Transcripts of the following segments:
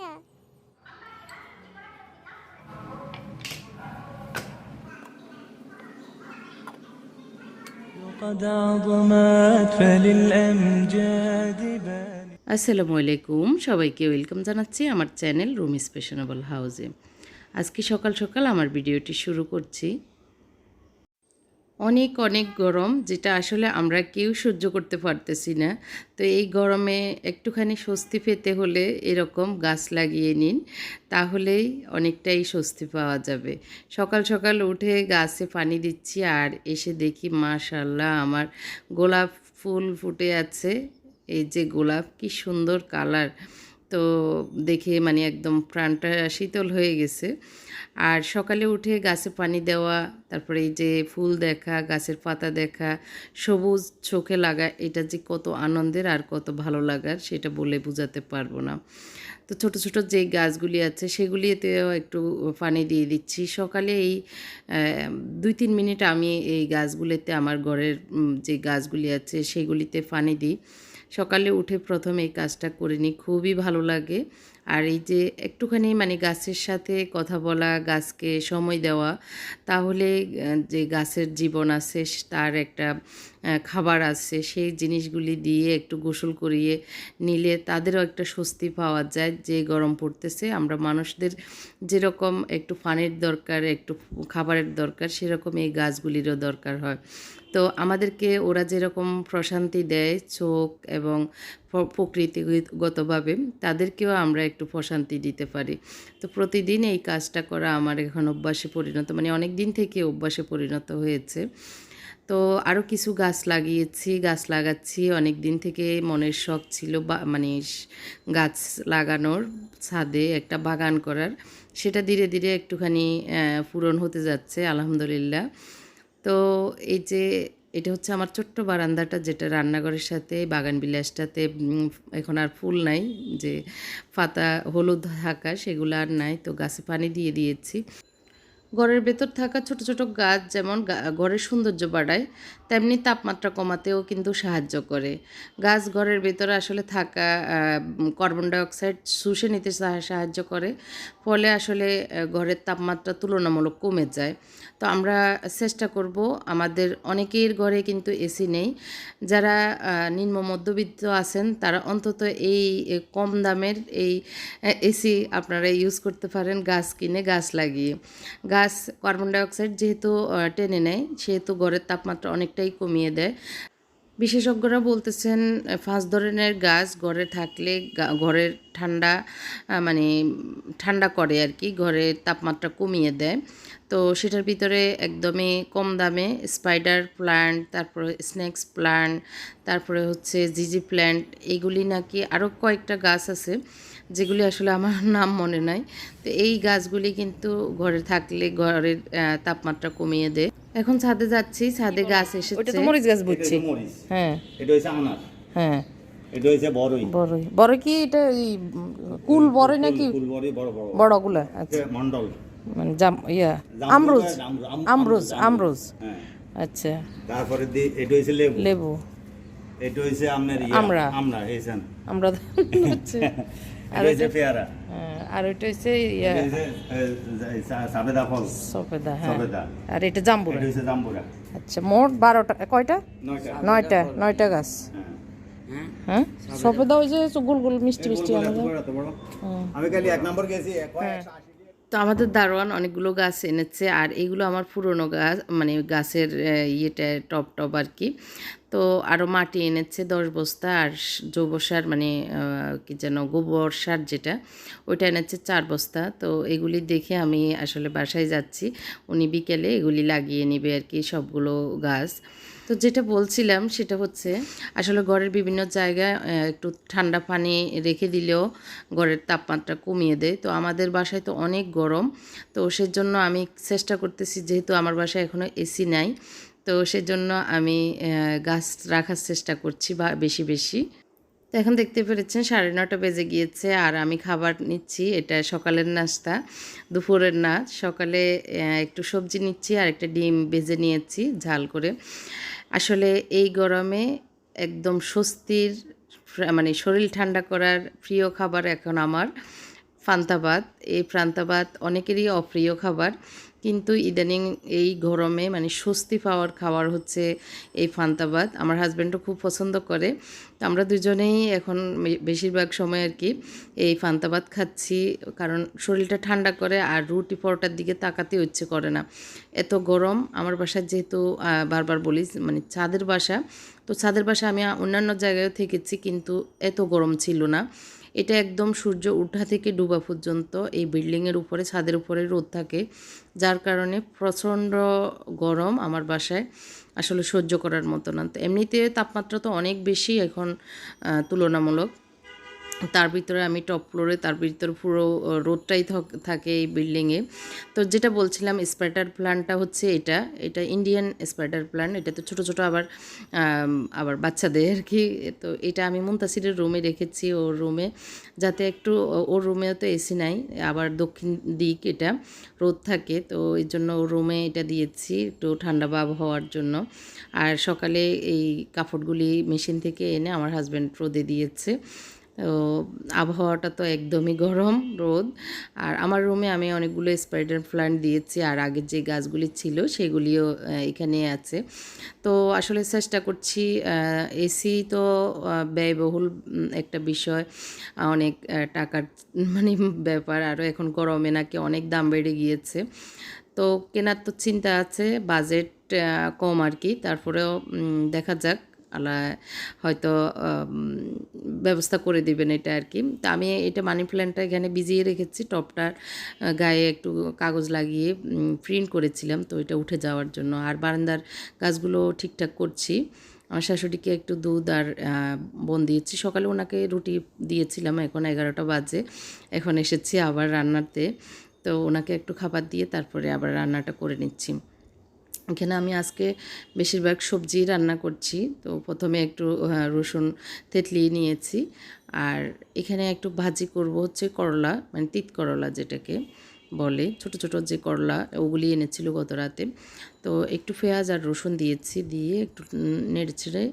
হ্যাঁ। আসসালামু আলাইকুম। সবাইকে ওয়েলকাম জানাচ্ছি আমার চ্যানেল রুম স্পেশনেবল হাউসে। আজকে সকাল সকাল আমার ভিডিওটি শুরু করছি। অনেক অনেক গরম, যেটা আসলে আমরা কেউ সহ্য করতে পারতেছি না। তো এই গরমে একটুখানি স্বস্তি পেতে হলে এরকম গাছ লাগিয়ে নিন, তাহলেই অনেকটাই স্বস্তি পাওয়া যাবে। সকাল সকাল উঠে গাছে পানি দিচ্ছি আর এসে দেখি মাশাল্লাহ আমার গোলাপ ফুল ফুটে আছে। এই যে গোলাপ, কি সুন্দর কালার! তো দেখে মানে একদম প্রাণটা শীতল হয়ে গেছে। আর সকালে উঠে গাছে পানি দেওয়া, তারপরে এই যে ফুল দেখা, গাছের পাতা দেখা, সবুজ চোখে লাগা, এটা যে কত আনন্দের আর কত ভালো লাগার, সেটা বলে বোঝাতে পারব না। তো ছোট ছোট যে গাছগুলি আছে, সেগুলিতেও একটু পানি দিয়ে দিচ্ছি। সকালে এই দুই তিন মিনিট আমি এই গাছগুলিতে, আমার ঘরের যে গাছগুলি আছে, সেগুলিতে পানি দিই। সকালে উঠে প্রথম এই কাজটা করে নিই, খুবই ভালো লাগে। আর এই যে একটুখানি মানে গাছের সাথে কথা বলা, গাছকে সময় দেওয়া, তাহলে যে গাছের জীবন আছে তার একটা খাবার আছে, সেই জিনিসগুলি দিয়ে একটু গোসল করিয়ে নিলে তাদেরও একটা স্বস্তি পাওয়া যায় যে গরম পড়তেছে। আমরা মানুষদের যেরকম একটু ফানের দরকার, একটু খাবারের দরকার, সেরকম এই গাছগুলিরও দরকার হয়। তো আমাদেরকে ওরা যেরকম প্রশান্তি দেয় চোখ এবং প্রকৃতিগতভাবে, তাদেরকেও আমরা একটু প্রশান্তি দিতে পারি। তো প্রতিদিন এই কাজটা করা আমার এখন অভ্যাসে পরিণত মানে অনেক দিন থেকে অভ্যাসে পরিণত হয়েছে। তো আরও কিছু গাছ লাগিয়েছি, গাছ লাগাচ্ছি। অনেক দিন থেকে মনের শখ ছিল বা মানে গাছ লাগানোর ছাদে একটা বাগান করার। সেটা ধীরে ধীরে একটুখানি পূরণ হতে যাচ্ছে, আলহামদুলিল্লাহ। তো এই যে এটা হচ্ছে আমার ছোট্ট বারান্দাটা যেটা রান্নাঘরের সাথে, বাগান বিলাসটাতে এখন আর ফুল নাই, যে পাতা হলুদ থাকা সেগুলো আর নাই, তো গাছে পানি দিয়ে দিয়েছি। ঘরের ভেতর থাকা ছোট ছোট গাছ যেমন ঘরের সৌন্দর্য বাড়ায় তেমনি তাপমাত্রা কমাতেও কিন্তু সাহায্য করে। গাছ ঘরের ভেতরে আসলে থাকা কার্বন ডাইঅক্সাইড শুষে নিতে সাহা- সাহায্য করে। ফলে আসলে ঘরের তাপমাত্রা তুলনামূলক কমে যায়। তো আমরা চেষ্টা করব, আমাদের অনেকের ঘরে কিন্তু এসি নেই। যারা নিম্ন মধ্যবিত্ত আছেন, তারা অন্তত এই কম দামের এই এসি আপনারা ইউজ করতে পারেন, গাছ কিনে গাছ লাগিয়ে। গাছ কার্বন ডাইঅক্সাইড যেহেতু টেনে নেয়, সেহেতু ঘরের তাপমাত্রা অনেকটাই কমিয়ে দেয়। বিশেষজ্ঞরা বলতেছেন পাঁচ ধরনের গাছ ঘরে থাকলে ঘরের ঠান্ডা মানে ঠান্ডা করে আর কি ঘরের তাপমাত্রা কমিয়ে দেয়। তো সেটার ভিতরে একদমই কম দামে স্পাইডার প্ল্যান্ট তারপরে স্নেক্স প্ল্যান্ট তারপরে হচ্ছে জিজি প্ল্যান্ট এগুলি নাকি আরও কয়েকটা গাছ আছে। যেগুলি আসলে আমার নাম মনে নাই। তো এই গাছগুলি কিন্তু ঘরে থাকলে ঘরের তাপমাত্রা কমিয়ে দেয়। এখন ছাদে যাচ্ছি ছাদে গাছ ওটা এসেছে তো মরিচ গাছ বুঝছি। হ্যাঁ। এটা হচ্ছে আনার। হ্যাঁ। এটা হচ্ছে বড়ই বড়ই বড় কি এটা এই কুল বড়ই নাকি? ফুল বড়ই বড় বড়। বড়গুলা আচ্ছা। মন্ডল। মানে জাম ইয়া আমরুজ। আমরুজ আমরুজ, হ্যাঁ। আচ্ছা। তারপরে দি এটা হচ্ছে লেবু। লেবু। এটা হচ্ছে আপনার ইয়া, আমড়া। আমড়া এইখান আমরা পেয়ারা হ্যাঁ, আর ওইটা হচ্ছে ইয়া। সাবেদা ফল। হ্যাঁ। আর এটা জাম্বুরা। এটা হচ্ছে জাম্বুরা। আচ্ছা মোট বারোটা কয়টা? নয়টা। নয়টা গাছ। হ্যাঁ। হ্যাঁ? ওই যে গোল গোল মিষ্টি মিষ্টি। আমি খালি এক নম্বর গেছি তো আমাদের দারোয়ান অনেকগুলো গাছ এনেছে আর এগুলো আমার পুরনো গাছ মানে গাছের ইয়েটা টপ টপ আর কি। তো আরও মাটি এনেছে দশ বস্তা আর জৈব সার মানে কি যেন গোবর সার যেটা, ওইটা এনেছে চার বস্তা। তো এগুলি দেখে আমি আসলে বাসায় যাচ্ছি। উনি বিকেলে এগুলি লাগিয়ে নেবে আর কি সবগুলো গাছ। তো যেটা বলছিলাম সেটা হচ্ছে, আসলে ঘরের বিভিন্ন জায়গায় একটু ঠান্ডা পানি রেখে দিলেও ঘরের তাপমাত্রা কমিয়ে দেয়। তো আমাদের বাসায় তো অনেক গরম, তো সেজন্য আমি চেষ্টা করতেছি, যেহেতু আমার বাসায় এখনও এসি নাই, তো সেজন্য আমি গাছ রাখার চেষ্টা করছি বা বেশি বেশি। তো এখন দেখতে পেরেছেন, সাড়ে নটা বেজে গিয়েছে আর আমি খাবার নিচ্ছি, এটা সকালের নাস্তা, দুপুরের না, সকালে একটু সবজি নিচ্ছি আর একটা ডিম ভেজে নিয়েছি ঝাল করে। আসলে এই গরমে একদম স্বস্তির মানে শরীর ঠান্ডা করার প্রিয় খাবার এখন আমার। ফান্তাবাদ। এই প্রান্তাবাদ অনেকেরই অপ্রিয় খাবার, কিন্তু ইদানিং এই গরমে মানে স্বস্তি পাওয়ার খাবার হচ্ছে এই ফান্তাবাদ। আমার হাজব্যান্ডও খুব পছন্দ করে। তো আমরা দুজনেই এখন বেশিরভাগ সময় আর কি এই ফান্তাবাদ খাচ্ছি, কারণ শরীরটা ঠান্ডা করে আর রুটি পরোটার দিকে তাকাতে ইচ্ছে করে না। এত গরম, আমার বাসা যেহেতু বারবার বলি মানে ছাদের বাসা, তো ছাদের বাসা আমি অন্যান্য জায়গায়ও থেকেছি, কিন্তু এত গরম ছিল না। এটা একদম সূর্য উঠা থেকে ডুবা পর্যন্ত এই বিল্ডিংয়ের উপরে, ছাদের উপরে রোদ থাকে, যার কারণে প্রচণ্ড গরম আমার বাসায় আসলে সহ্য করার মতো না। তো এমনিতে তাপমাত্রা তো অনেক বেশি এখন তুলনামূলক। তার ভিতরে আমি টপ ফ্লোরে তার ভিতরে পুরো আহ, রোদটাই থক- এই বিল্ডিংয়ে তো যেটা বলছিলাম স্পাইডার প্ল্যান্টটা হচ্ছে এটা। এটা ইন্ডিয়ান স্পাইডার প্ল্যান্ট এটা তো ছোটো ছোটো আবার আবার বাচ্চাদের আর কি। তো এটা আমি মুন্তাসিরের রুমে রেখেছি ওর রুমে যাতে একটু ওর রুমেও তো এসি নাই আবার দক্ষিণ দিক এটা রোদ থাকে। তো এই জন্য ওর রুমে এটা দিয়েছি একটু ঠান্ডা ভাব হওয়ার জন্য। আর সকালে এই কাপড়গুলি মেশিন থেকে এনে আমার হাজব্যান্ড রোদে দিয়েছে। তো আবহাওয়াটা তো একদমই গরম রোদ। আর আমার রুমে আমি অনেকগুলো স্পাইডার প্ল্যান্ট দিয়েছি, আর আগের যে গাছগুলি ছিল সেগুলিও এখানে আছে। তো আসলে চেষ্টা করছি এসি তো ব্যয়বহুল একটা বিষয়। অনেক টাকার মানে ব্যাপার। আরও এখন গরমে নাকি অনেক দাম বেড়ে গিয়েছে। তো কেনার তো চিন্তা আছে বাজেট কম আর কি তারপরেও দেখা যাক। আল্লাহ হয়তো ব্যবস্থা করে দিবেন এটা আর কি। তো আমি এটা মানি প্ল্যান্টটা এখানে ভিজিয়ে রেখেছি টপটার গায়ে একটু কাগজ লাগিয়ে প্রিন্ট করেছিলাম, তো এটা উঠে যাওয়ার জন্য। আর বারান্দার গাছগুলো ঠিকঠাক করছি। আমার শাশুড়িকে একটু দুধ আর বোন দিয়েছি। সকালে ওনাকে রুটি দিয়েছিলাম, এখন এগারোটা বাজে। এখন এসেছি আবার রান্নাতে। তো ওনাকে একটু খাবার দিয়ে তারপরে আবার রান্নাটা করে নিচ্ছি। এখানে আমি আজকে বেশিরভাগ সবজি রান্না করছি। তো প্রথমে একটু রসুন থেতলিয়ে নিয়েছি। আর এখানে একটু ভাজি করব হচ্ছে করলা মানে তিত করলা যেটাকে বলে। ছোট ছোট যে করলা, ওগুলি এনেছিল গত রাতে তো একটু পেঁয়াজ আর রসুন দিয়েছি, দিয়ে একটু নেড়ে ছেড়ে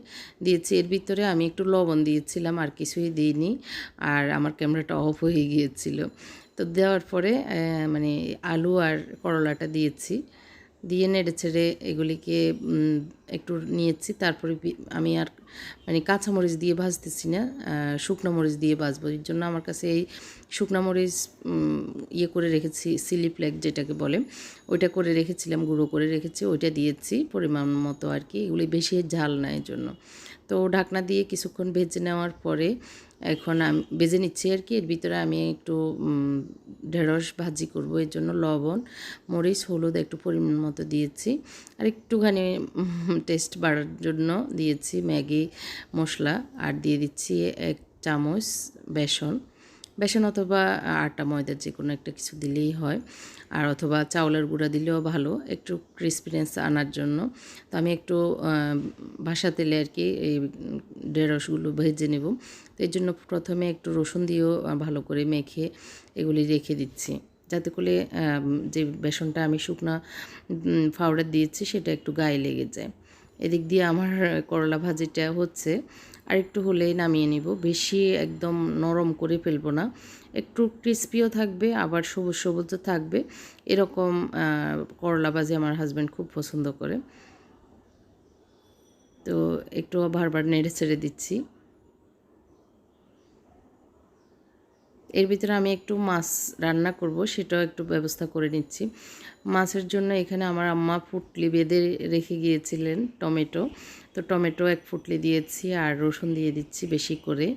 দিয়েছি। এর ভিতরে আমি একটু লবণ দিয়েছিলাম, আর কিছুই দিইনি। আর আমার ক্যামেরাটা অফ হয়ে গিয়েছিল। তো দেওয়ার পরে মানে আলু আর করলাটা দিয়েছি। দিয়ে নেড়ে ছেড়ে এগুলিকে একটু নিয়েছি। তারপরে আমি আর মানে কাঁচামরিচ দিয়ে ভাজতেছি না শুকনো মরিচ দিয়ে ভাজবো। এর জন্য আমার কাছে এই শুকনো মরিচ ইয়ে করে রেখেছি সিলি প্লেগ যেটাকে বলে, ওইটা করে রেখেছিলাম, গুঁড়ো করে রেখেছি, ওইটা দিয়েছি, পরিমাণ মতো আর কি। এগুলি বেশি ঝাল না এর জন্য। তো ঢাকনা দিয়ে কিছুক্ষণ ভেজে নেওয়ার পরে এখন আমি, ভেজে নিচ্ছি আর কি। এর ভিতরে আমি একটু ঢেঁড়স ভাজি করব, এর জন্য লবণ, মরিচ, হলুদ একটু পরিমাণ মতো দিয়েছি। আর একটুখানি টেস্ট বাড়ার জন্য দিয়েছি ম্যাগি মশলা। আর দিয়ে দিচ্ছি এক চামচ বেসন। বেসন অথবা আটা ময়দার যে কোনো একটা কিছু দিলেই হয়। আর অথবা চাউলের গুঁড়া দিলেও ভালো, একটু ক্রিসপিনেস আনার জন্য। তো আমি একটু ভাসা তেলে আর কি এই ঢেঁড়সগুলো ভেজে নেব। তো এই জন্য প্রথমে একটু রসুন দিয়েও ভালো করে মেখে এগুলি রেখে দিচ্ছি। যাতে করে যে বেসনটা আমি শুকনা পাউডার দিয়েছি সেটা একটু গায়ে লেগে যায়। এদিক দিয়ে আমার করলা ভাজিটা হচ্ছে আর একটু হলেই নামিয়ে নিব। বেশি একদম নরম করে ফেলব না। একটু ক্রিস্পিও থাকবে, আবার সবুজ সবুজও থাকবে। এরকম করলা ভাজি আমার হাজব্যান্ড খুব পছন্দ করে। তো একটু বারবার নেড়ে ছেড়ে দিচ্ছি। এর ভিতরে আমি একটু মাছ রান্না করব, সেটাও একটু ব্যবস্থা করে নিচ্ছি। মাছের জন্য এখানে আমার আম্মা ফুটলি বেঁধে রেখে গিয়েছিলেন টমেটো। তো টমেটো এক ফুটলি দিয়েছি আর রসুন দিয়ে দিচ্ছি বেশি করে।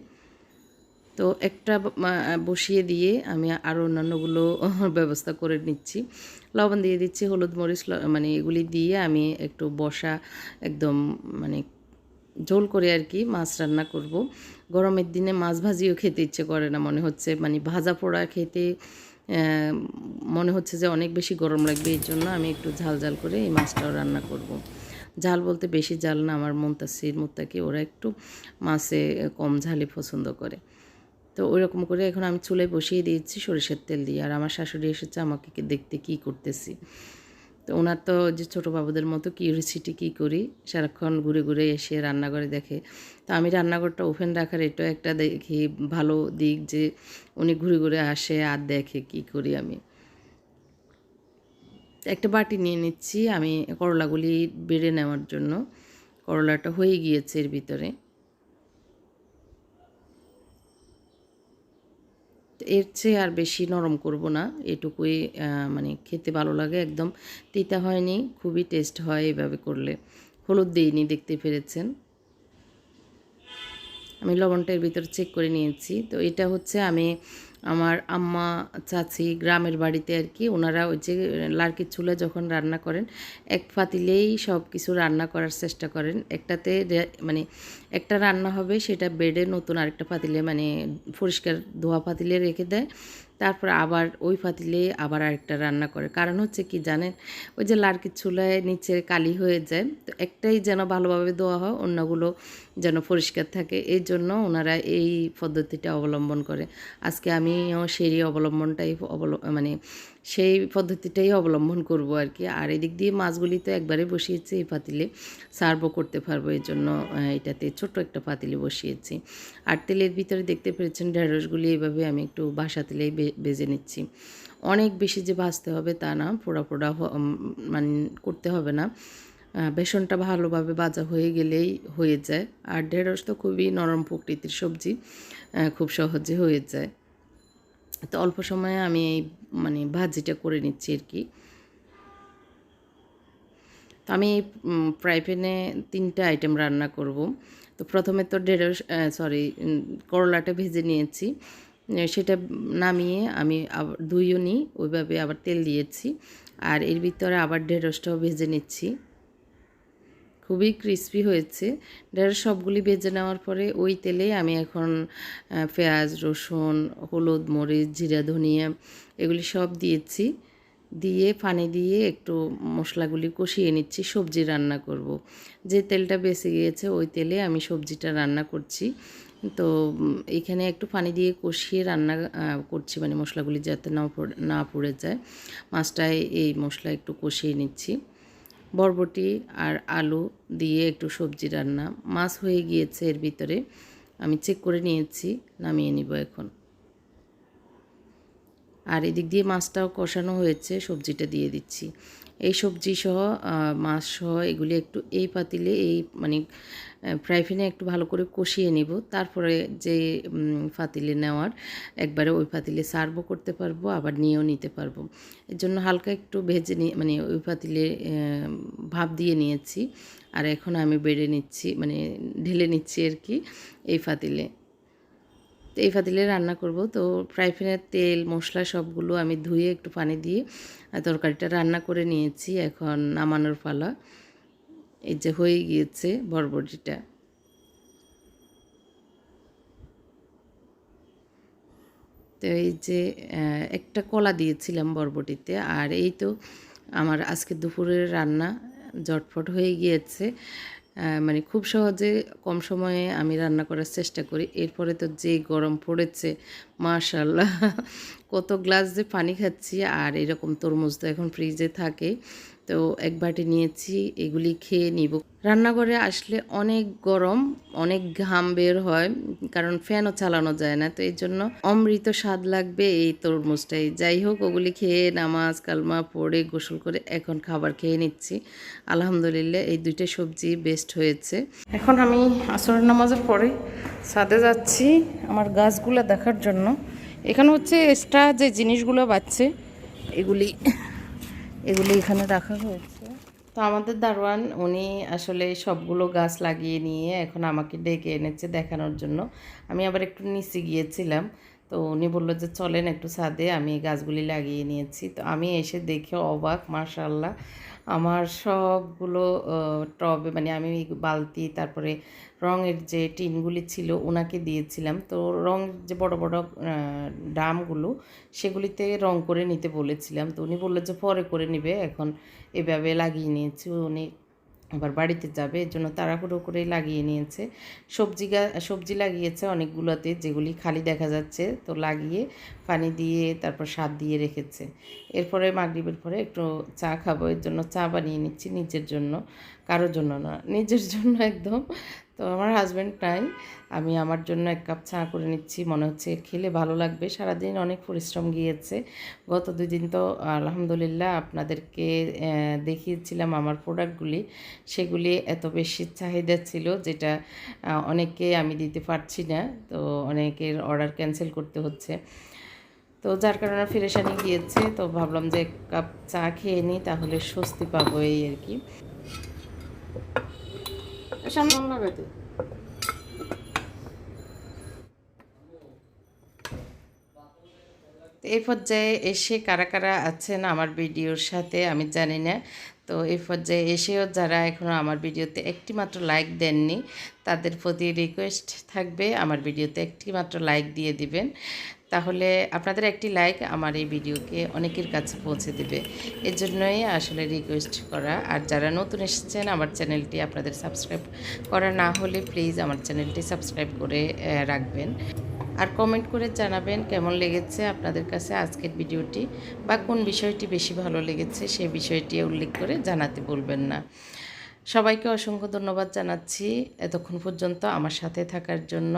তো একটা বসিয়ে দিয়ে আমি আরও অন্যান্যগুলো ব্যবস্থা করে নিচ্ছি। লবণ দিয়ে দিচ্ছি, হলুদ মরিচ মানে এগুলি দিয়ে আমি একটু বসা একদম মানে ঝোল করে আর কি মাছ রান্না করব। গরমের দিনে মাছ ভাজিও খেতে ইচ্ছে করে না, মনে হচ্ছে মানে ভাজা পোড়া খেতে মনে হচ্ছে যে অনেক বেশি গরম লাগবে এই জন্য আমি একটু ঝাল ঝাল করে এই মাছটাও রান্না করব। ঝাল বলতে বেশি ঝাল না, আমার মুন্তাসির, মুত্তাকি ওরা একটু মাছে কম ঝালই পছন্দ করে। তো ওই রকম করে এখন আমি চুলায় বসিয়ে দিয়েছি সরিষার তেল দিয়ে। আর আমার শাশুড়ি এসেছে আমাকে দেখতে কি করতেছি। তো ওনার তো যে ছোটো বাবুদের মতো কিউরিসিটি কী করি? সারাক্ষণ ঘুরে ঘুরে এসে রান্নাঘরে দেখে। তো আমি রান্নাঘরটা ওপেন রাখার এটাও একটা দেখি ভালো দিক যে উনি ঘুরে ঘুরে আসে আর দেখে কী করি আমি। একটা বাটি নিয়ে নিচ্ছি, আমি করলাগুলি বেড়ে নেওয়ার জন্য। করলাটা হয়ে গিয়েছে এর ভিতরে। এর চেয়ে আর বেশি নরম করব না, এটুকুই মানে খেতে ভালো লাগে একদম। তিতা হয়নি, খুবই টেস্ট হয় এভাবে করলে। হলুদ দিইনি, দেখতে পেরেছেন। আমি লবণটা এর ভিতরে চেক করে নিয়েছি। তো এটা হচ্ছে আমি আমার আম্মা, চাচি গ্রামের বাড়িতে আর কি, ওনারা ওই যে লার্কির চুলা যখন রান্না করেন, এক ফাতিলেই সব কিছু রান্না করার চেষ্টা করেন। একটাতে মানে একটা রান্না হবে, সেটা বেডে নতুন আরেকটা ফাতিলে মানে পরিষ্কার ধোয়া ফাতিলে রেখে দেয়। তারপর আবার ওই ফাতিলে আবার আরেকটা রান্না করে। কারণ হচ্ছে কি জানেন? ওই যে লার্কির চুলায় নিচে কালি হয়ে যায়, তো একটাই যেন ভালোভাবে ধোয়া হয়, অন্যগুলো যেন পরিষ্কার থাকে। এই জন্য ওনারা এই পদ্ধতিটা অবলম্বন করে। আজকে আমিও সেই অবলম্বনটাই অবল মানে সেই পদ্ধতিটাই অবলম্বন করব আর কি। আর এদিক দিয়ে মাছগুলি তো একবারে বসিয়েছি এই পাতিলে। সার্ভও করতে পারব, এই জন্য এটাতে ছোট একটা পাতিলে বসিয়েছি। আর তেলের ভিতরে দেখতে পেরেছেন ঢেঁড়সগুলি এইভাবে আমি একটু বাসা তেলেই বে- ভেজে নিচ্ছি। অনেক বেশি যে ভাজতে হবে তা না, পোড়া পোড়া মানে করতে হবে না। বেসনটা ভালোভাবে ভাজা হয়ে গেলেই হয়ে যায়। আর ঢেঁড়স তো খুবই নরম প্রকৃতির সবজি খুব সহজে হয়ে যায়। তো অল্প সময়ে আমি এই মানে ভাজিটা করে নিচ্ছি আর কি। তো আমি ফ্রাই প্যানে তিনটা আইটেম রান্না করব। তো প্রথমে তো ঢেঁড়স সরি করলাটা ভেজে নিয়েছি। সেটা নামিয়ে আমি আবার ধুইও নিই ওইভাবে আবার তেল দিয়েছি। আর এর ভিতরে আবার ঢেঁড়সটাও ভেজে নিচ্ছি। খুবই ক্রিস্পি হয়েছে। ঢেঁড়স সবগুলি ভেজে নেওয়ার পরে ওই তেলে আমি এখন পেঁয়াজ, রসুন, হলুদ, মরিচ, জিরা, ধনিয়া এগুলি সব দিয়েছি। দিয়ে পানি দিয়ে একটু মশলাগুলি কষিয়ে নিচ্ছি, সবজি রান্না করব। যে তেলটা বেঁচে গিয়েছে ওই তেলে আমি সবজিটা রান্না করছি। তো এখানে একটু পানি দিয়ে কষিয়ে রান্না করছি মানে মশলাগুলি যাতে না না পড়ে যায়। মাছটায় এই মশলা একটু কষিয়ে নিচ্ছি। বরবটি আর আলু দিয়ে একটু সবজি রান্না। মাছ হয়ে গিয়েছে এর ভিতরে। আমি চেক করে নিয়েছি, নামিয়ে নিব এখন। আর এদিক দিয়ে মাছটাও কষানো হয়েছে, সবজিটা দিয়ে দিচ্ছি। এই সবজি সহ মাছ সহ এগুলি একটু এই পাতিলে, এই মানে ফ্রাই প্যানে একটু ভালো করে কষিয়ে নিব। তারপরে যে ফাতিলে নেওয়ার, একবারে ওই ফাতিলে সার্ভও করতে পারব, আবার নিয়েও নিতে পারব। এর জন্য হালকা একটু ভেজে নিয়ে মানে ওই ফাতিলে ভাপ দিয়ে নিয়েছি। আর এখন আমি বেড়ে নিচ্ছি মানে ঢেলে নিচ্ছি আর কি, এই ফাতিলে। তো এই ফাতিলে রান্না করব। তো ফ্রাই প্যানের তেল, মশলা সবগুলো আমি ধুয়ে একটু পানি দিয়ে তরকারিটা রান্না করে নিয়েছি এখন নামানোর পালা। এই যে হয়ে গিয়েছে বরবটিটা। তো এই যে একটা কলা দিয়েছিলাম বরবটিতে, আর এই তো আমার আজকে দুপুরের রান্না জটফট হয়ে গিয়েছে। মানে খুব সহজে কম সময়ে আমি রান্না করার চেষ্টা করি। এরপরে তো যে গরম পড়েছে মাশাল্লাহ কত গ্লাস যে পানি খাচ্ছি, আর এরকম তরমুজ তো এখন ফ্রিজে থাকে। তো এক বাটি নিয়েছি, এগুলি খেয়ে নিব। রান্নাঘরে আসলে অনেক গরম, অনেক ঘাম বের হয়, কারণ ফ্যানও চালানো যায় না, তো এই জন্য অমৃত স্বাদ লাগবে এই তরমুজটাই। যাই হোক, ওগুলি খেয়ে নামাজ, কালমা পড়ে গোসল করে এখন খাবার খেয়ে নিচ্ছি। আলহামদুলিল্লাহ, এই দুইটা সবজি বেস্ট হয়েছে। এখন আমি আসরের নামাজের পরে ছাদে যাচ্ছি আমার গাছগুলো দেখার জন্য। এখানে হচ্ছে এক্সট্রা যে জিনিসগুলো বাচ্ছে এগুলি এগুলি এখানে রাখা হয়েছে। তো আমাদের দারোয়ান, উনি আসলে সবগুলো গাছ লাগিয়ে নিয়ে এখন আমাকে ডেকে এনেছে দেখানোর জন্য। আমি আবার একটু নিচে গিয়েছিলাম, তো উনি বলল যে, চলেন একটু ছাদে, আমি গাছগুলি লাগিয়ে নিয়েছি। তো আমি এসে দেখে অবাক মার্শাল্লাহ আমার সবগুলো টবে মানে আমি বালতি, তারপরে রঙের যে টিনগুলি ছিল ওনাকে দিয়েছিলাম। তো রং যে বড় বড় ড্রামগুলো সেগুলিতে রং করে নিতে বলেছিলাম। তো উনি বলল যে পরে করে নিবে, এখন এভাবে লাগিয়ে নিয়েছি। উনি আবার বাড়িতে যাবে এর জন্য তাড়াহুড়ো করে লাগিয়ে নিয়েছে। সবজি সবজি লাগিয়েছে অনেকগুলোতে, যেগুলি খালি দেখা যাচ্ছে। তো লাগিয়ে পানি দিয়ে তারপর সার দিয়ে রেখেছে। এরপরে মাগরিবের পরে একটু চা খাব, এর জন্য চা বানিয়ে নিচ্ছি নিজের জন্য। কারোর জন্য না, নিজের জন্য একদম। তো আমার হাজব্যান্ড নাই। আমি আমার জন্য এক কাপ চা করে নিচ্ছি, মনে হচ্ছে খেলে ভালো লাগবে। সারাদিন অনেক পরিশ্রম গিয়েছে। গত দুই দিন তো আলহামদুলিল্লাহ আপনাদেরকে দেখিয়েছিলাম আমার প্রোডাক্টগুলি সেগুলি এত বেশি চাহিদা ছিল যেটা অনেককে আমি দিতে পারছি না। তো অনেকের অর্ডার ক্যান্সেল করতে হচ্ছে। তো যার কারণে ফিরেশানি গিয়েছে। তো ভাবলাম যে এক কাপ চা খেয়ে নিই, তাহলে স্বস্তি পাবো এই আর কি। এই পর্যায়ে এসে কারা কারা আছেন আমার ভিডিওর সাথে আমি জানি না। তো এই পর্যায়ে এসেও যারা এখনও আমার ভিডিওতে একটি মাত্র লাইক দেননি, তাদের প্রতি রিকোয়েস্ট থাকবে আমার ভিডিওতে একটি মাত্র লাইক দিয়ে দিবেন। তাহলে আপনাদের একটি লাইক আমার এই ভিডিওকে অনেকের কাছে পৌঁছে দেবে। এর জন্যই আসলে রিকোয়েস্ট করা। আর যারা নতুন এসেছেন, আমার চ্যানেলটি আপনাদের সাবস্ক্রাইব করা না হলে প্লিজ আমার চ্যানেলটি সাবস্ক্রাইব করে রাখবেন। আর কমেন্ট করে জানাবেন কেমন লেগেছে আপনাদের কাছে আজকের ভিডিওটি, বা কোন বিষয়টি বেশি ভালো লেগেছে, সেই বিষয়টি উল্লেখ করে জানাতে বলবেন না। সবাইকে অসংখ্য ধন্যবাদ জানাচ্ছি এতক্ষণ পর্যন্ত আমার সাথে থাকার জন্য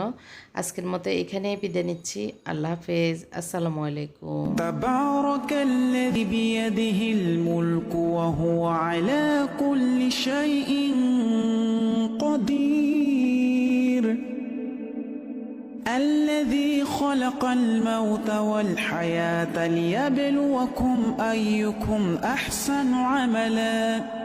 আজকের মতো এখানেই বিদায় নিচ্ছি আল্লাহ হাফেজ আসসালামু আলাইকুম تبارك الذي بيده الملك وهو على كل شيء قدير الذي خلق الموت والحياة ليبلوكم أيكم أحسن عملاً